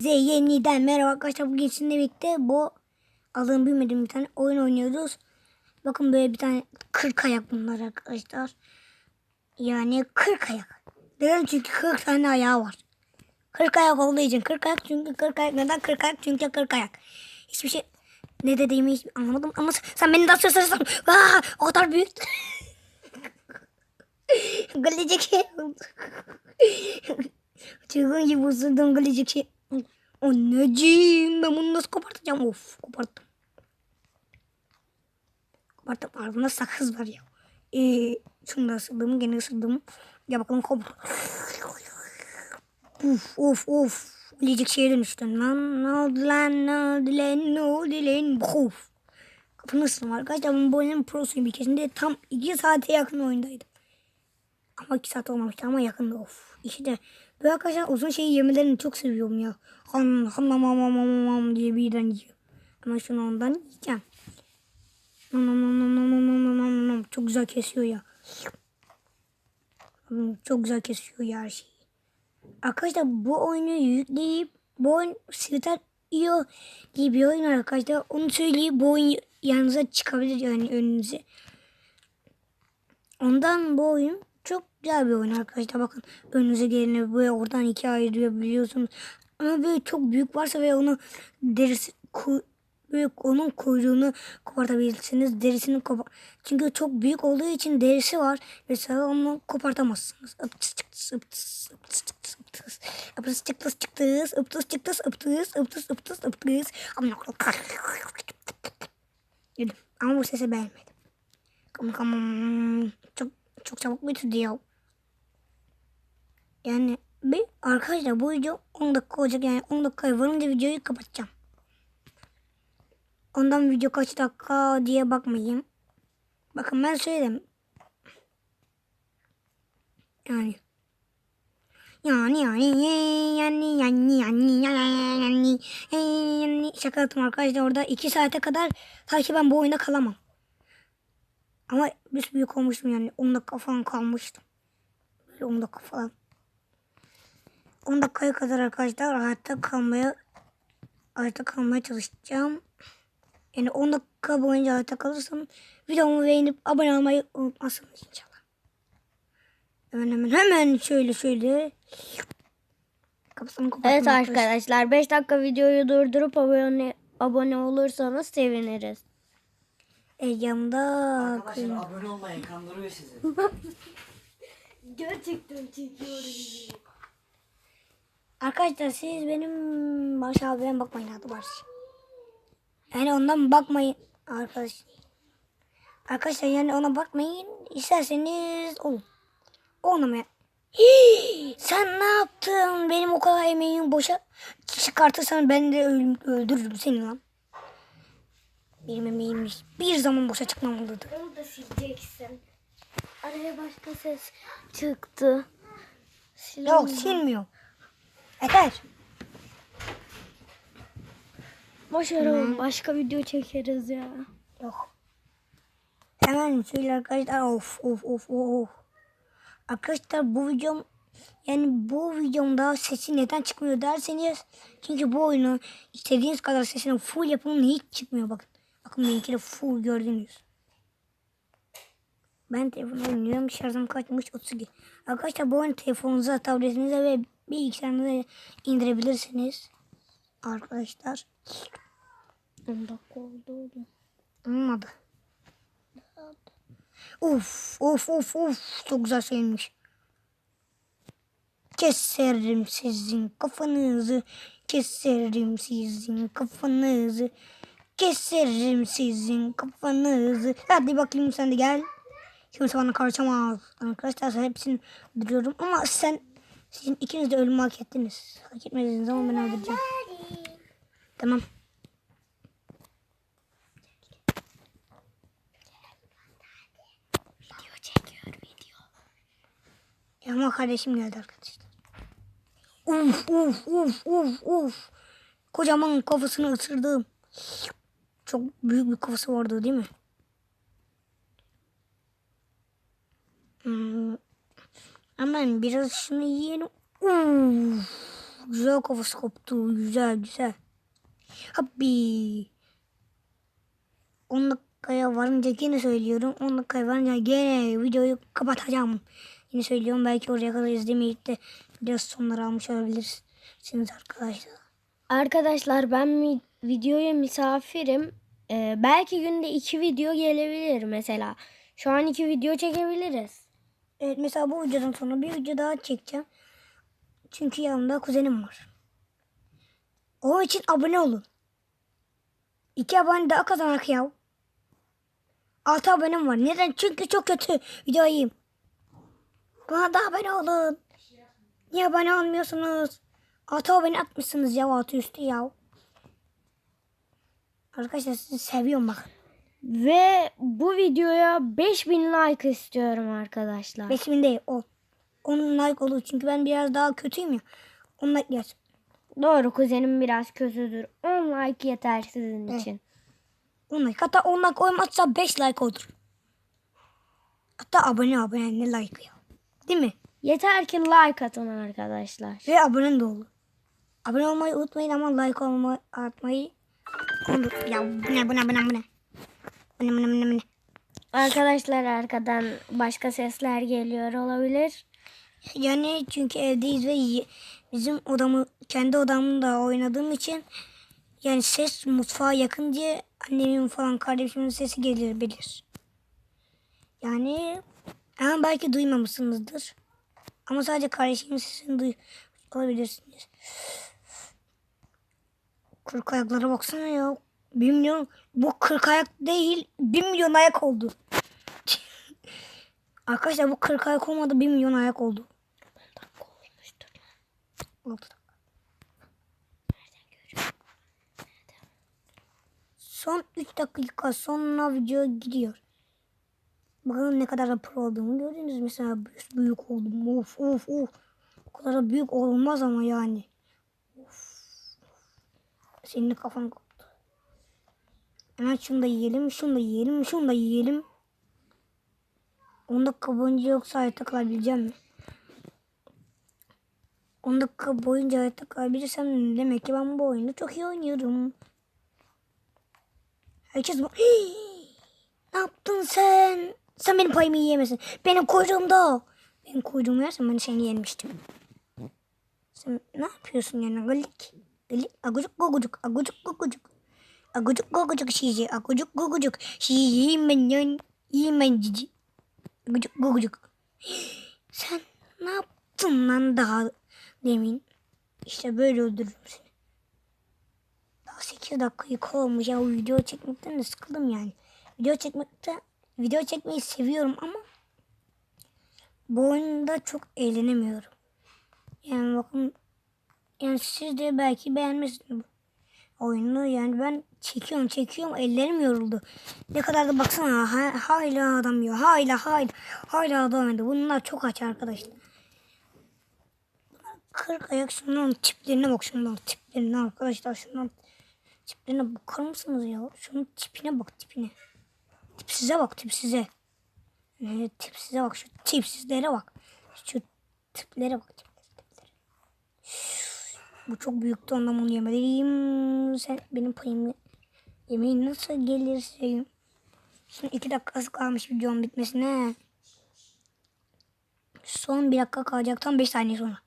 Yeniden merhaba arkadaşlar. Bugün sizinle birlikte bu alın bilmediğim bir tane oyun oynuyoruz. Bakın böyle bir tane 40 ayak bunlar arkadaşlar. Yani 40 ayak. Neden? Çünkü 40 tane ayağı var. 40 ayak olduğu için 40 ayak çünkü 40 ayak. Neden 40 ayak? Çünkü 40 ayak. Hiçbir şey ne dediğimi hiç anlamadım ama sen beni nasıl ısırırsan Aa, o kadar büyük. Oldu. Çılgın gibi ısırdım galecek şey. Anneciğim ben bunu nasıl kopartacağım? Of koparttım. Koparttım. Ardında sakız var ya. Ee, şunu da ısırdım. Gene ısırdım. Ya bakalım kopar. Uf of of. Galecek şeye dönüştün lan. Ne oldu lan? Ne oldu lan? Ne oldu lan? Of. Kapını ısırdım arkadaşlar. Ben bu oyunun prosuyum. Bir kesinlikle tam 2 saate yakın oyundaydım. Ama 2 saat olmamıştı ama yakında of. İşte böyle arkadaşlar uzun şey yemelerini çok seviyorum ya. Ham ham ham ham ham ham diye birden yiyor. Ama şunu ondan yiyeceğim. Nam nam nam nam nam nam nam nam nam. Çok güzel kesiyor ya. Çok güzel kesiyor ya her şeyi. Arkadaşlar bu oyunu yükleyip bu oyun Sirter.io diye bir oyun arkadaşlar. Onu söyleyip bu oyun yanınıza çıkabilir yani önünüze. Ondan bu oyun güzel bir oyun arkadaşlar. Bakın önünüze geleni böyle oradan ikiye ayırıyor biliyorsunuz. Ama böyle çok büyük varsa ve onu derisi böyle onun kuyruğunu kopartabilirsiniz. Derisini kopar. Çünkü çok büyük olduğu için derisi var. Mesela onu kopartamazsınız. Iptıs çıktıs ıptıs ıptıs çıktıs ıptıs. Iptıs çıktıs çıktıs ıptıs çıktıs ıptıs ıptıs ıptıs ıptıs. Ama bu sesi beğenmedim. Come come. Çok çok çabuk bitirdi ya. Yani bir arkadaşlar bu video 10 dakika olacak yani 10 dakikaya varınca videoyu kapatacağım. Ondan video kaç dakika diye bakmayayım. Bakın ben söyledim. Yani. Yani yani yani yani yani yani yani yani şaka yaptım arkadaşlar orada 2 saate kadar sanki ben bu oyunda kalamam. Ama bir büyük olmuştum yani 10 dakika falan kalmıştım. Böyle 10 dakika falan. 10 dakikaya kadar arkadaşlar hayatta kalmaya hayatta kalmaya çalışacağım. Yani 10 dakika boyunca hayatta kalırsam videomu beğenip abone olmayı unutmazsınız inşallah. Hemen hemen hemen şöyle şöyle. Kapısını Evet arkadaşlar 5 dakika videoyu durdurup abone abone olursanız seviniriz. E, yanımda Arkadaşlar abone olmayın kandırıyor sizi. Gerçekten çekiyorum. Arkadaşlar siz benim Barış abime bakmayın adı Barış. Yani ondan bakmayın arkadaş. Arkadaşlar yani ona bakmayın. İsterseniz olun. Mı? Hii, sen ne yaptın? Benim o kadar emeğimi boşa çıkartırsan ben de öl- öldürürüm seni lan. Benim emeğim bir zaman boşa çıkmamalıdır. Onu da sileceksin. Araya başka ses çıktı. Yok silmiyor. Yeter. Boş ver oğlum başka video çekeriz ya. Yok. Hemen şöyle arkadaşlar of of of of. Arkadaşlar bu videom yani bu videomda sesi neden çıkmıyor derseniz çünkü bu oyunu istediğiniz kadar sesini full yapın hiç çıkmıyor bakın. Bakın benimki de full gördünüz. Ben telefonu oynuyorum şarjım kaçmış 32. Arkadaşlar bu oyunu telefonunuza, tabletinize ve bilgisayarınıza indirebilirsiniz. Arkadaşlar. 10 dakika oldu. Olmadı. Uf of of of çok güzel şeymiş. Keserim sizin kafanızı. Keserim sizin kafanızı. Keserim sizin kafanızı. Hadi bakayım sen de gel. Kimse bana karışamaz. Arkadaşlar hepsini duruyorum ama sen sizin ikiniz de ölümü hak ettiniz. Hak etmediğiniz zaman ben öldüreceğim. Tamam. Video çekiyor video. Ama kardeşim geldi arkadaşlar. Uf uf uf uf uf. Kocaman kafasını ısırdım. Çok büyük bir kafası vardı değil mi? Hmm. Hemen biraz şunu yiyelim. Uf. güzel kafası koptu. Güzel güzel. Happy. 10 dakikaya varınca yine söylüyorum. 10 dakikaya varınca gene videoyu kapatacağım. Yine söylüyorum belki oraya kadar izlemeyip de biraz sonları almış olabilirsiniz arkadaşlar. Arkadaşlar ben mi- videoya misafirim. Ee, belki günde iki video gelebilir mesela. Şu an iki video çekebiliriz. Evet mesela bu videodan sonra bir video daha çekeceğim. Çünkü yanımda kuzenim var. Onun için abone olun. İki abone daha kazanak ya. Altı abonem var. Neden? Çünkü çok kötü videoyum. Bana da abone olun. Niye abone olmuyorsunuz? Altı abone atmışsınız ya altı üstü ya. Arkadaşlar sizi seviyorum bak. Ve bu videoya 5000 like istiyorum arkadaşlar. 5000 değil 10. 10 like olur çünkü ben biraz daha kötüyüm ya. 10 like gelsin. Doğru kuzenim biraz kötüdür. 10 like yeter sizin için. 10 like. Hatta 10 like olmazsa 5 like olur. Hatta abone abone ne like ya. Değil mi? Yeter ki like atın arkadaşlar. Ve abone de olur. Abone olmayı unutmayın ama like olmayı atmayı unut. Ya bu ne bu ne bu ne bu ne? Arkadaşlar arkadan başka sesler geliyor olabilir. Yani çünkü evdeyiz ve bizim odamı kendi odamda oynadığım için yani ses mutfağa yakın diye annemin falan kardeşimin sesi gelir bilir. Yani ama belki duymamışsınızdır. Ama sadece kardeşimin sesini duy olabilirsiniz. Kırk ayaklara baksana ya. Bir milyon bu kırk ayak değil bir milyon ayak oldu. Arkadaşlar bu 40 ayak olmadı 1 milyon ayak oldu. Son 3 dakika sonra video gidiyor. Bakalım ne kadar da pro olduğumu gördünüz. Mesela büyük, oldum. Of of of. O kadar da büyük olmaz ama yani. Of. Senin kafan. Hemen şunu da yiyelim, şunu da yiyelim, şunu da yiyelim. 10 dakika boyunca yoksa hayatta kalabileceğim mi? 10 dakika boyunca hayatta kalabilirsem demek ki ben bu oyunu çok iyi oynuyorum. Herkes bu... ne yaptın sen? Sen benim payımı yiyemezsin. Benim kuyruğumda. Benim kuyruğumu yersen ben seni yenmiştim. Sen ne yapıyorsun yani? Galik. Galik. Agucuk gugucuk. Agucuk gugucuk. Agucuk gugucuk şici. Agucuk gugucuk. Ben yan. Yiyeyim ben cici. Agucuk gugucuk. Sen ne yaptın lan daha demin? İşte böyle öldürürüm seni. Daha 8 dakika olmuş ya video çekmekten de sıkıldım yani. Video çekmekte video çekmeyi seviyorum ama bu oyunda çok eğlenemiyorum. Yani bakın yani siz de belki beğenmezsiniz oyunu. Yani ben çekiyorum çekiyorum ellerim yoruldu. Ne kadar da baksana ha, hala adam yiyor. Hala hala hala adam yiyor. Bunlar çok aç arkadaşlar. Kırk ayak şunların tiplerine bak şunların tiplerine arkadaşlar şunların tiplerine bakar mısınız ya? Şunun tipine bak tipine. Tipsize bak tipsize. Evet, tipsize bak şu tipsizlere bak. Şu tiplere bak tiplere, tiplere. Bu çok büyüktü ondan bunu yemeliyim. Sen benim payımı yemeği nasıl gelirse. Şimdi iki dakikası kalmış videonun bitmesine. Son bir dakika kalacak tam beş saniye sonra.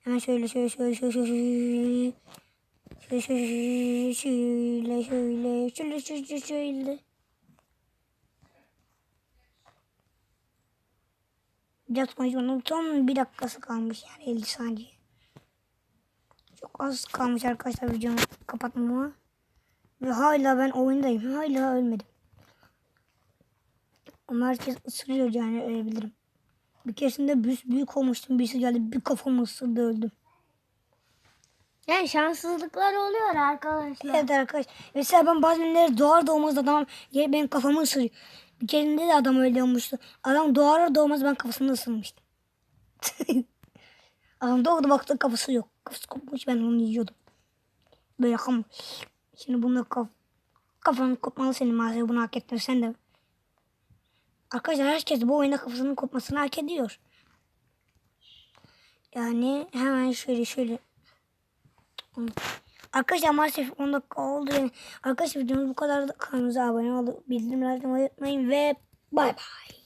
Hemen şöyle şöyle şöyle şöyle şöyle şöyle şöyle şöyle şöyle şöyle şöyle şöyle Biraz konuşmanın son bir dakikası kalmış yani 50 saniye. Çok az kalmış arkadaşlar videomu kapatmama. Ve hala ben oyundayım. Hala ölmedim. Ama herkes ısırıyor yani ölebilirim. Bir keresinde büyük, büyük olmuştum. Birisi geldi bir kafamı ısırdı öldüm. Yani şanssızlıklar oluyor arkadaşlar. Evet arkadaş. Mesela ben bazenleri doğar doğmaz adam gelip benim kafamı ısırıyor. Bir keresinde de adam öyle olmuştu. Adam doğar doğmaz ben kafasını ısırmıştım. adam doğdu baktı kafası yok. Kafası kopmuş ben onu yiyordum. Böyle kam. Şimdi bunu kaf kafanı kopmalı senin maalesef bunu hak ettin sen de. Arkadaşlar herkes bu oyunda kafasının kopmasını hak ediyor. Yani hemen şöyle şöyle. Arkadaşlar maalesef 10 dakika oldu. Yani arkadaşlar videomuz bu kadar. Kanalımıza abone olup bildirimleri unutmayın ve bay bay.